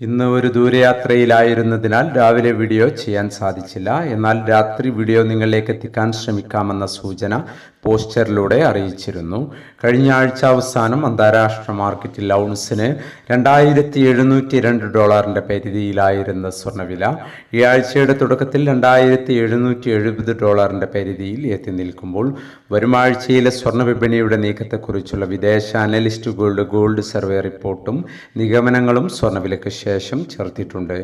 ഇന്ന് ഒരു ദൂരയാത്രയിലായിരുന്നതിനാൽ രാവിലെ വീഡിയോ ചെയ്യാൻ സാധിച്ചില്ല. എന്നാൽ രാത്രി വീഡിയോ നിങ്ങളിലേക്ക് എത്തിക്കാൻ ശ്രമിക്കാമെന്ന സൂചന പോസ്റ്ററിലൂടെ അറിയിച്ചിരുന്നു. കഴിഞ്ഞ ആഴ്ച അവസാനം അന്താരാഷ്ട്ര മാർക്കറ്റിൽ ഔൺസിന് രണ്ടായിരത്തി എഴുന്നൂറ്റി രണ്ട് ഡോളറിന്റെ പരിധിയിലായിരുന്ന സ്വർണവില ഈ ആഴ്ചയുടെ തുടക്കത്തിൽ രണ്ടായിരത്തി എഴുന്നൂറ്റി എഴുപത് ഡോളറിന്റെ പരിധിയിൽ എത്തി നിൽക്കുമ്പോൾ വരും ആഴ്ചയിലെ സ്വർണ വിപണിയുടെ നീക്കത്തെക്കുറിച്ചുള്ള വിദേശ അനലിസ്റ്റുകളുടെ ഗോൾഡ് സർവേ റിപ്പോർട്ടും നിഗമനങ്ങളും സ്വർണവിലയ്ക്ക് ശേഷം ചേർത്തിട്ടുണ്ട്.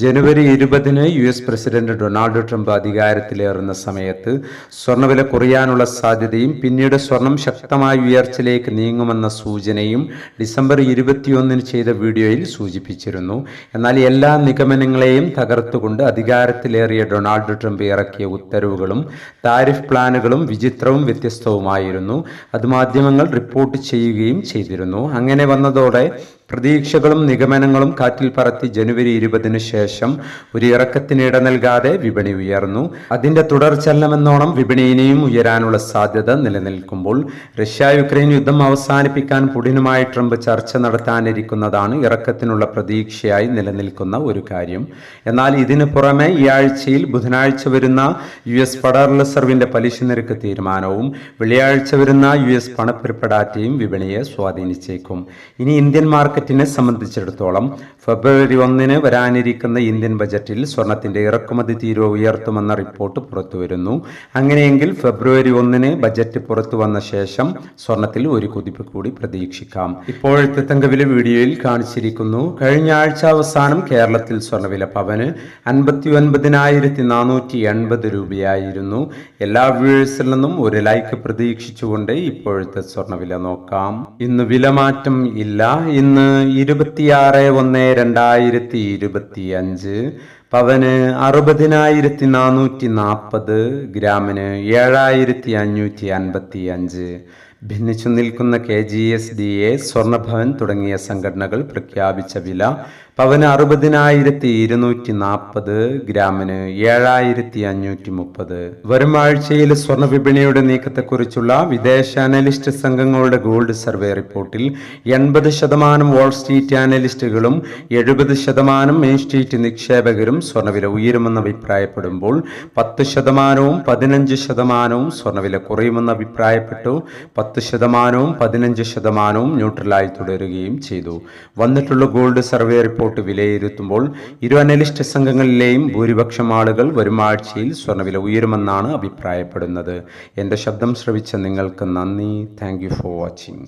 ജനുവരി ഇരുപതിന് U S president Donald Trump അധികാരത്തിലേറുന്ന സമയത്ത് സ്വർണവില കുറയാനുള്ള സാധ്യതയും പിന്നീട് സ്വർണം ശക്തമായ ഉയർച്ചയിലേക്ക് നീങ്ങുമെന്ന സൂചനയും ഡിസംബർ ഇരുപത്തിയൊന്നിന് ചെയ്ത വീഡിയോയിൽ സൂചിപ്പിച്ചിരുന്നു. എന്നാൽ എല്ലാ നിഗമനങ്ങളെയും തകർത്തുകൊണ്ട് അധികാരത്തിലേറിയ ഡൊണാൾഡ് ട്രംപ് ഇറക്കിയ ഉത്തരവുകളും താരിഫ് പ്ലാനുകളും വിചിത്രവും വ്യത്യസ്തവുമായിരുന്നു. അത് മാധ്യമങ്ങൾ റിപ്പോർട്ട് ചെയ്യുകയും ചെയ്തിരുന്നു. അങ്ങനെ വന്നതോടെ പ്രതീക്ഷകളും നിഗമനങ്ങളും കാറ്റിൽ പറത്തി ജനുവരി ഇരുപതിന് ശേഷം ഒരു ഇറക്കത്തിന് ഇട നൽകാതെ വിപണി ഉയർന്നു. അതിന്റെ തുടർചലനമെന്നോണം വിപണി ഇനിയും ഉയരാനുള്ള സാധ്യത നിലനിൽക്കുമ്പോൾ റഷ്യ യുക്രൈൻ യുദ്ധം അവസാനിപ്പിക്കാൻ പുടിനുമായി ട്രംപ് ചർച്ച നടത്താനിരിക്കുന്നതാണ് ഇറക്കത്തിനുള്ള പ്രതീക്ഷയായി നിലനിൽക്കുന്ന ഒരു കാര്യം. എന്നാൽ ഇതിന് പുറമെ ഈ ആഴ്ചയിൽ ബുധനാഴ്ച വരുന്ന യു എസ് ഫെഡറൽ റിസർവിന്റെ പലിശ നിരക്ക് തീരുമാനവും വെള്ളിയാഴ്ച വരുന്ന യു എസ് പണപ്പെരുപ്പടാറ്റയും വിപണിയെ സ്വാധീനിച്ചേക്കും. ഇനി ഇന്ത്യൻ മാർക്കറ്റിനെ സംബന്ധിച്ചിടത്തോളം ഫെബ്രുവരി ഒന്നിന് വരാനിരിക്കുന്ന ഇന്ത്യൻ ബജറ്റിൽ സ്വർണത്തിന്റെ ഇറക്കുമതി തീരുവ ഉയർത്തുമെന്ന റിപ്പോർട്ട് പുറത്തുവരുന്നു. അങ്ങനെയെങ്കിൽ ഫെബ്രുവരി ഒന്നിന് ബജറ്റ് പുറത്തു വന്ന ശേഷം സ്വർണത്തിൽ ഒരു കുതിപ്പ് കൂടി പ്രതീക്ഷിക്കാം. ഇപ്പോഴത്തെ തങ്കവില വീഡിയോയിൽ കാണിച്ചിരിക്കുന്നു. കഴിഞ്ഞ ആഴ്ച അവസാനം കേരളത്തിൽ സ്വർണവില പവന് അൻപത്തി ഒൻപതിനായിരത്തി നാനൂറ്റി എൺപത് രൂപയായിരുന്നു. എല്ലാ വ്യൂവേഴ്സിൽ നിന്നും ഒരു ലൈക്ക് പ്രതീക്ഷിച്ചുകൊണ്ട് ഇപ്പോഴത്തെ സ്വർണവില നോക്കാം. ഇന്ന് വിലമാറ്റം ഇല്ല. ഇന്ന് ഇരുപത്തിയാറ് ഒന്ന് രണ്ടായിരത്തി ഇരുപത്തി അഞ്ച് പവന് അറുപതിനായിരത്തി നാനൂറ്റി നാൽപ്പത് ഗ്രാമിന് ഏഴായിരത്തി അഞ്ഞൂറ്റി അൻപത്തി അഞ്ച് ഭിന്നിച്ചു നിൽക്കുന്ന K G S D A Swarnabhavan തുടങ്ങിയ സംഘടനകൾ പ്രഖ്യാപിച്ച വില പവന് അറുപതിനായിരത്തി ഇരുന്നൂറ്റി നാൽപ്പത് ഗ്രാമിന് ഏഴായിരത്തി അഞ്ഞൂറ്റി മുപ്പത് വരും ആഴ്ചയിൽ സ്വർണ വിപണിയുടെ നീക്കത്തെക്കുറിച്ചുള്ള വിദേശ അനലിസ്റ്റ് സംഘങ്ങളുടെ ഗോൾഡ് സർവേ റിപ്പോർട്ടിൽ എൺപത് ശതമാനം വാൾ സ്ട്രീറ്റ് അനലിസ്റ്റുകളും എഴുപത് ശതമാനം മെയിൻ സ്ട്രീറ്റ് നിക്ഷേപകരും സ്വർണവില ഉയരുമെന്ന് അഭിപ്രായപ്പെടുമ്പോൾ പത്ത് ശതമാനവും പതിനഞ്ച് ശതമാനവും സ്വർണവില കുറയുമെന്ന് അഭിപ്രായപ്പെട്ടു. പത്ത് ശതമാനവും പതിനഞ്ച് ശതമാനവും ന്യൂട്രലായി തുടരുകയും ചെയ്തു. വന്നിട്ടുള്ള ഗോൾഡ് സർവേ റിപ്പോർട്ട് വിലയിരുത്തുമ്പോൾ ഇരു അനലിസ്റ്റ് സംഘങ്ങളിലെയും ഭൂരിപക്ഷം ആളുകൾ വരും ആഴ്ചയിൽ സ്വർണവില ഉയരുമെന്നാണ് അഭിപ്രായപ്പെടുന്നത്. എന്റെ ശബ്ദം ശ്രവിച്ച നിങ്ങൾക്ക് നന്ദി. Thank for watching.